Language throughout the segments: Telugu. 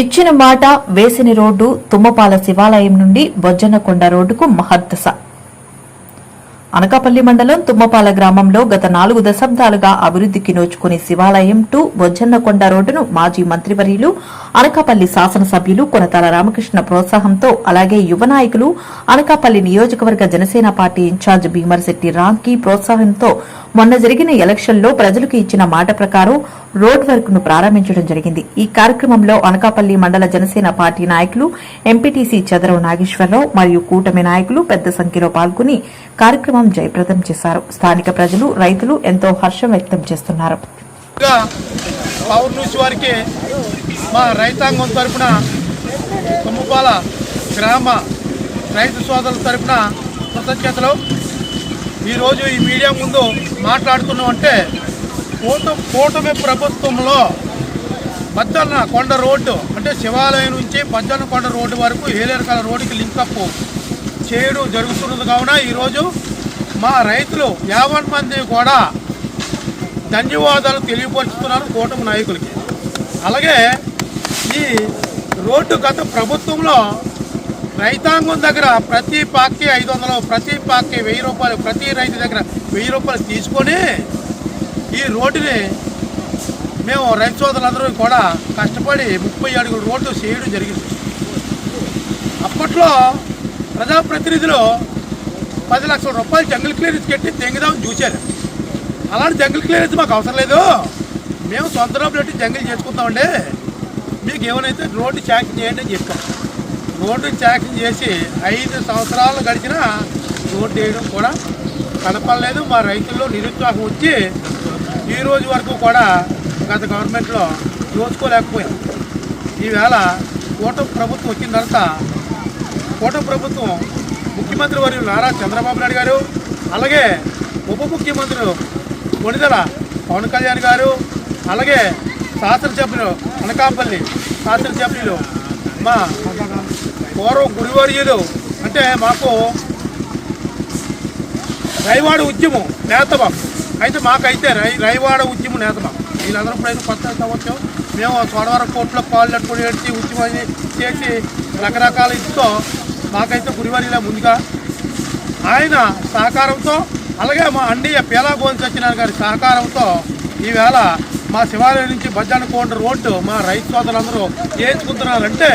ఇచ్చిన మాట వేసిన రోడ్డు తుమ్మపాల శివాలయం నుండి బొజ్జన్నకొండ రోడ్డుకు మహద్దశ. అనకాపల్లి మండలం తుమ్మపాల గ్రామంలో గత నాలుగు దశాబ్దాలుగా అభివృద్ధికి నోచుకునే శివాలయం టు బొజ్జన్నకొండ రోడ్డును మాజీ మంత్రివర్యులు అనకాపల్లి శాసనసభ్యులు కొనతాల రామకృష్ణ ప్రోత్సాహంతో అలాగే యువ నాయకులు అనకాపల్లి నియోజకవర్గ జనసేన పార్టీ ఇన్ఛార్జ్ భీమర్శెట్టి రాంకి ప్రోత్సాహంతో మొన్న జరిగిన ఎలక్షన్లో ప్రజలకు ఇచ్చిన మాట ప్రకారం రోడ్ వర్క్ను ప్రారంభించడం జరిగింది. ఈ కార్యక్రమంలో అనకాపల్లి మండల జనసేన పార్టీ నాయకులు ఎంపీటీసీ చదరవు నాగేశ్వరరావు మరియు కూటమి నాయకులు పెద్ద సంఖ్యలో పాల్గొని కార్యక్రమం జయప్రదం చేశారు. స్థానిక ప్రజలు రైతులు ఎంతో హర్షం వ్యక్తం చేస్తున్నారు. పవర్ న్యూస్ వారికి మా రైతాంగం తరఫున తుమ్మపాల గ్రామ రైతు సోదరుల తరపున కృతజ్ఞతలు. ఈరోజు ఈ మీడియా ముందు మాట్లాడుతున్నాం అంటే కూట కూటమి ప్రభుత్వంలో బద్దన్న కొండ రోడ్డు అంటే శివాలయం నుంచి బద్దన్న కొండ రోడ్డు వరకు ఏలేరకాల రోడ్డుకి లింకప్ చేయడం జరుగుతున్నది. కావున ఈరోజు మా రైతులు యాభై మంది కూడా ధన్యవాదాలు తెలియపరుస్తున్నారు కూటమి నాయకులకి. అలాగే ఈ రోడ్డు గత ప్రభుత్వంలో రైతాంగం దగ్గర ప్రతి పాక్కి ఐదు వందలు ప్రతి పాక్కి వెయ్యి రూపాయలు ప్రతి రైతు దగ్గర వెయ్యి రూపాయలు తీసుకొని ఈ రోడ్డుని మేము రైతు సోదరులందరూ కూడా కష్టపడి ముప్పై అడుగుల రోడ్డు చేయడం జరిగింది. అప్పట్లో ప్రజాప్రతినిధులు పది లక్షల రూపాయలు జంగల్ క్లియరెన్స్ కట్టి తెంగుదామని చూశారు. అలాంటి జంగిల్ క్లియరెన్స్ మాకు అవసరం లేదు. మేము సొంత డబ్బులు పెట్టి జంగిల్ చేసుకుంటామండి. మీకు ఏమైనా రోడ్డు శాంక్షన్ చేయండి అని చెప్పాం. రోడ్డు శాంక్షన్ చేసి ఐదు సంవత్సరాలు గడిచినా రోడ్డు వేయడం కూడా కనపడలేదు. మా రైతుల్లో నిరుత్సాహం వచ్చి ఈ రోజు వరకు కూడా గత గవర్నమెంట్లో దోచుకోలేకపోయాం. ఈవేళ కూటమి ప్రభుత్వం వచ్చిన తర్వాత కూటమి ప్రభుత్వం ముఖ్యమంత్రి వారి నారా చంద్రబాబు నాయుడు గారు అలాగే ఉప ముఖ్యమంత్రి కొణిదల పవన్ కళ్యాణ్ గారు అలాగే శాస్త్రసభ్యులు అనకాపల్లి శాసనసభ్యులు మా పూర్వ గురువర్యులు అంటే మాకు రైవాడ ఉద్యమం నేతమం. అయితే మాకైతే రై రైవాడ ఉద్యమం నేతమం. వీళ్ళందరూ ఇప్పుడు కొత్త సంవత్సరం మేము సోమవారం కోర్టులో కాళ్ళు కట్టుకుని ఏడ్చి ఉద్యమం చేసి రకరకాల ఇదితో మాకైతే గురివారిలా ముందుగా. ఆయన సహకారంతో అలాగే మా అండియ పేలా గోవింద్ సత్యనారాయణ గారి సహకారంతో ఈవేళ మా శివాలయం నుంచి బజ్జానకోండ రోడ్డు మా రైతు సోదరులందరూ చేయించుకుంటున్నారంటే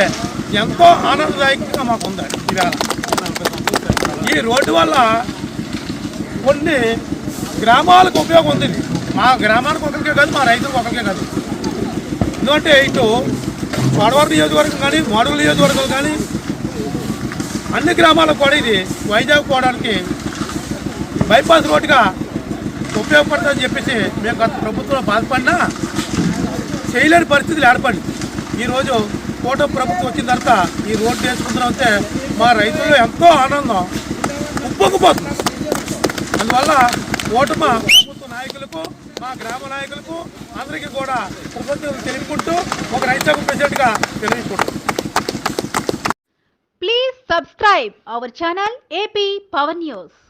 ఎంతో ఆనందదాయకంగా మాకు ఉంది ఈవేళ. ఈ రోడ్డు వల్ల కొన్ని గ్రామాలకు ఉపయోగం ఉంది. మా గ్రామానికి ఒకరికే కాదు మా రైతులకు ఒకరికే కాదు. ఎందుకంటే ఇటు చోడవరం నియోజకవర్గం కానీ మోడల్ నియోజకవర్గం కానీ అన్ని గ్రామాలకు కూడా ఇది వైజాగ్ పోవడానికి బైపాస్ రోడ్డుగా ఉపయోగపడుతుందని చెప్పేసి మేము గత ప్రభుత్వంలో బాధపడినా చేయలేని పరిస్థితులు ఏర్పడి ఈరోజు కోట ప్రభుత్వం వచ్చిన తర్వాత ఈ రోడ్డు వేసుకుంటున్నామంటే మా రైతుల్లో ఎంతో ఆనందం ఉప్పొంగిపోతుంది అందువల్ల ఓటమ ప్రభుత్వ నాయకులకు మా గ్రామ నాయకులకు అందరికీ కూడా కృతజ్ఞతలు తెలుపుకుంటూ ఒక రైతు ప్రెసిడెంట్గా తెలియజేసుకుంటాం please subscribe our channel AP power news